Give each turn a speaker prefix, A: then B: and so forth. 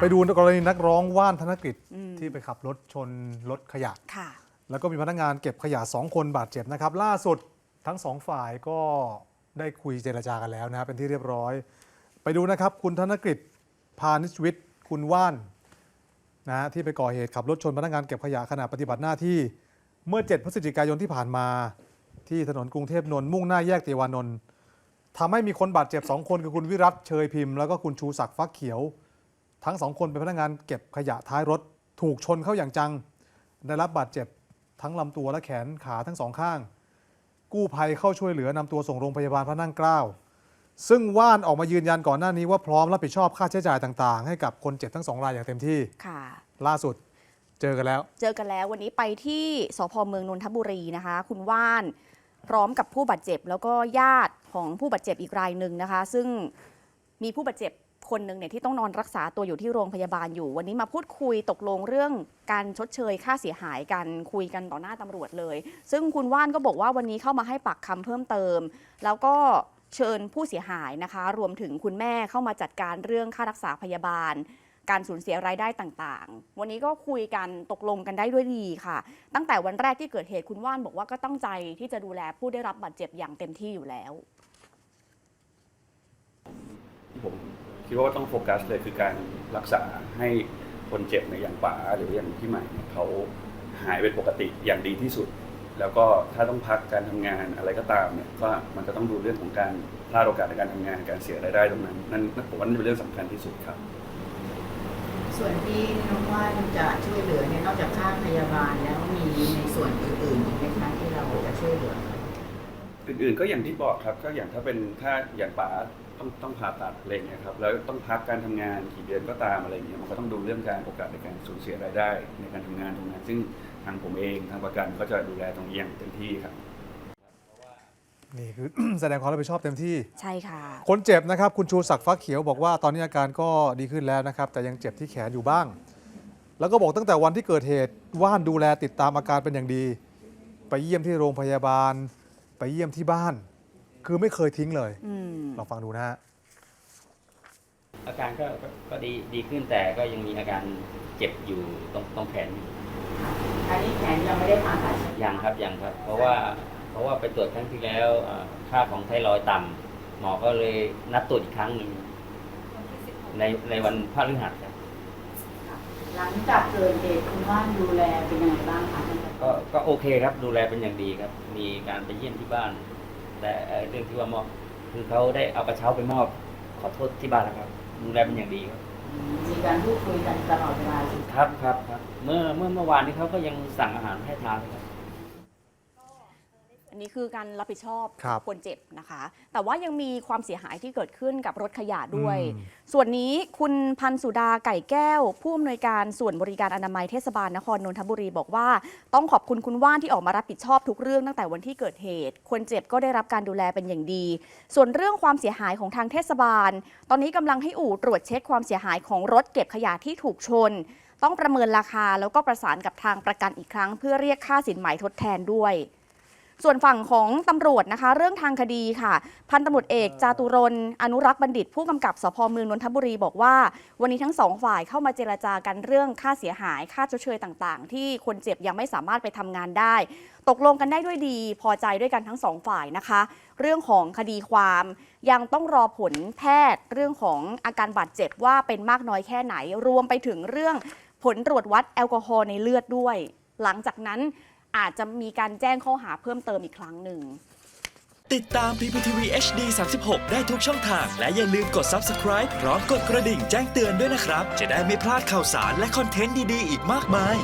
A: ไปดูกรณีนักร้องว่านธนกฤษ
B: อืม
A: ที่ไปขับรถชนรถขยะ
B: ค่ะ
A: แล้วก็มีพนักงานเก็บขยะ2คนบาดเจ็บนะครับ ล่าสุดทั้งสองฝ่ายก็ได้คุยเจรจากันแล้วนะครับเป็นที่เรียบร้อย ไปดูนะครับ คุณธนกฤษพานิชวิทย์คุณว่านนะฮะที่ไปก่อเหตุขับรถชนพนักงานเก็บขยะขณะปฏิบัติหน้าที่เมื่อ 7 พฤศจิกายนที่ผ่านมา ที่ถนนกรุงเทพนนท์มุ่งหน้าแยกเตวานนท์ทำให้มีคนบาดเจ็บ2คนคือคุณวิรัตเชยพิมพ์แล้วก็คุณชูศักดิ์ฟักเขียว ทั้งสองคนเป็นพนักงานเก็บขยะท้ายรถ ถูกชนเข้าอย่างจัง ได้รับบาดเจ็บทั้งลำตัวและแขนขาทั้งสองข้าง กู้ภัยเข้าช่วยเหลือนำตัวส่งโรงพยาบาลพระนั่งเกล้า ซึ่งว่านออกมายืนยันก่อนหน้านี้ว่าพร้อมรับผิดชอบค่าใช้จ่ายต่างๆ ให้กับคนเจ็บทั้งสองรายอย่างเต็มที่
B: ค่ะ
A: ล่าสุดเจอกันแล้ว
B: เจอกันแล้ววันนี้ไปที่สพเมืองนนทบุรีนะคะ คุณว่านพร้อมกับผู้บาดเจ็บ แล้วก็ญาติของผู้บาดเจ็บอีกรายหนึ่งนะคะ ซึ่งมีผู้บาดเจ็บ คนหนึ่งเนี่ยที่ต้องนอนรักษาตัวอยู่ที่โรงพยาบาลอยู่ วันนี้มาพูดคุยตกลงเรื่องการชดเชยค่าเสียหายกันคุยกันต่อหน้าตำรวจเลย ซึ่งคุณว่านก็บอกว่าวันนี้เข้ามาให้ปากคำเพิ่มเติม แล้วก็เชิญผู้เสียหายนะคะ รวมถึงคุณแม่เข้ามาจัดการเรื่องค่ารักษาพยาบาล การสูญเสียรายได้ต่างๆ วันนี้ก็คุยกันตกลงกันได้ด้วยดีค่ะ ตั้งแต่วันแรกที่เกิดเหตุคุณว่านบอกว่าก็ตั้งใจที่จะดูแลผู้ได้รับบาดเจ็บอย่างเต็มที่อยู่แล้ว
C: ที่ผม คิดว่าต้องโฟกัสเลยคือการรักษาให้คนเจ็บในอย่างป๋าหรืออย่างพี่ใหม่เนี่ยเขาหายเป็นปกติอย่างดีที่สุด แล้วก็ถ้าต้องพักการทำงานอะไรก็ตามเนี่ยก็มันก็ต้องดูเรื่องของการพลาดโอกาสในการทำงานการเสียรายได้ตรงนั้นนั่นนั่นผมว่านั่นเป็นเรื่องสำคัญที่สุดครับ
D: ส่วนที่น้องว่าจะช่วยเหลือเนี่ยนอกจากค่าพยาบาลแล้วมีในส่วนอื่นๆอีกไหมคะที่เราจะช่วยเหลือ
C: อื่นๆก็อย่างที่บอกครับก็อย่างถ้าเป็นถ้าอย่างป๋าต้องต้องผ่าตัดอะไรอย่างเงี้ยครับแล้วต้องพักการทำงานกี่เดือนก็ตามอะไรอย่างเงี้ยมันก็ต้องดูเรื่องการโอกาสในการสูญเสียรายได้ ในการทำงานตรงนั้น ซึ่งทางผมเองทางประกันก็จะดูแลตรงนี้อย่างเต็มที่ครับ
A: นี่คือ แสดงความรับผิดชอบเต็มที่
B: ใช่ค่ะ
A: คนเจ็บนะครับคุณชูศักดิ์ฟักเขียวบอกว่าตอนนี้อาการก็ดีขึ้นแล้วนะครับ แต่ยังเจ็บที่แขนอยู่บ้าง แล้วก็บอกตั้งแต่วันที่เกิดเหตุว่านดูแลติดตามอาการเป็นอย่างดี ไปเยี่ยมที่โรงพยาบาล ไปเยี่ยมที่บ้าน คือไม่เคยทิ้งเลย
B: อืม
A: ลองฟังดูนะฮะ
E: อาการก็ก็ก็ดีดีขึ้นแต่ก็ยังมีอาการเจ็บอยู่ตรงตรงแขนอยู่
D: อันนี้แขนยังไม่ได้ผ่าตัดใช่ไหม
E: ยังครับยังครับ เพราะว่าเพราะว่าไปตรวจครั้งที่แล้วอ่าค่าของไทรอยด์ต่ำหมอก็เลยนัดตรวจอีกครั้งหนึ่งในในวันพฤหัสครับ
D: หลังจากเกิดเหตุคุณว่านดูแลเป็นยังไงบ้างคะท่าน
E: ก็ก็โอเคครับดูแลเป็นอย่างดีครับ มีการไปเยี่ยมที่บ้าน แต่เอ่อเรื่องที่ว่ามอบคือเขาได้เอากระเช้าไปมอบขอโทษที่บ้านแล้วครับดูแลเป็นอย่างดีครับ
D: มีการพูดคุยกันตลอดเวลาอยู่
E: ครับครับครับเมื่อเมื่อเมื่อวานนี้เขาก็ยังสั่งอาหารให้ทานเลยครับ
B: อันนี้คือการรับผิดชอบ
A: ครับ
B: คนเจ็บนะคะ แต่ว่ายังมีความเสียหายที่เกิดขึ้นกับรถขยะด้วย
A: อืม
B: ส่วนนี้คุณพันสุดาไก่แก้ว ผู้อำนวยการส่วนบริการอนามัยเทศบาลนครนนทบุรีบอกว่า ต้องขอบคุณคุณว่านที่ออกมารับผิดชอบทุกเรื่องตั้งแต่วันที่เกิดเหตุ คนเจ็บก็ได้รับการดูแลเป็นอย่างดี ส่วนเรื่องความเสียหายของทางเทศบาล ตอนนี้กำลังให้อู่ตรวจเช็คความเสียหายของรถเก็บขยะที่ถูกชน ต้องประเมินราคาแล้วก็ประสานกับทางประกันอีกครั้ง เพื่อเรียกค่าสินไหมทดแทนด้วย ส่วนฝั่งของตำรวจนะคะ เรื่องทางคดีค่ะ พันตำรวจเอกจาตุรนต์อนุรักษ์บัณฑิต ผู้กำกับสพเมืองนนทบุรีบอกว่า วันนี้ทั้งสองฝ่ายเข้ามาเจรจากันเรื่องค่าเสียหาย ค่าชดเชยต่างๆ ที่คนเจ็บยังไม่สามารถไปทำงานได้ ตกลงกันได้ด้วยดี พอใจด้วยกันทั้งสองฝ่ายนะคะ เรื่องของคดีความยังต้องรอผลแพทย์ เรื่องของอาการบาดเจ็บว่าเป็นมากน้อยแค่ไหน รวมไปถึงเรื่องผลตรวจวัดแอลกอฮอล์ในเลือดด้วย หลังจากนั้น อาจจะมีการแจ้งข้อหาเพิ่มเติมอีกครั้งหนึ่ง
F: ติดตาม PPTV HD 36 ได้ทุกช่องทาง และอย่าลืมกด Subscribe พร้อมกดกระดิ่งแจ้งเตือนด้วยนะครับ จะได้ไม่พลาดข่าวสารและคอนเทนต์ดี ๆ อีกมากมาย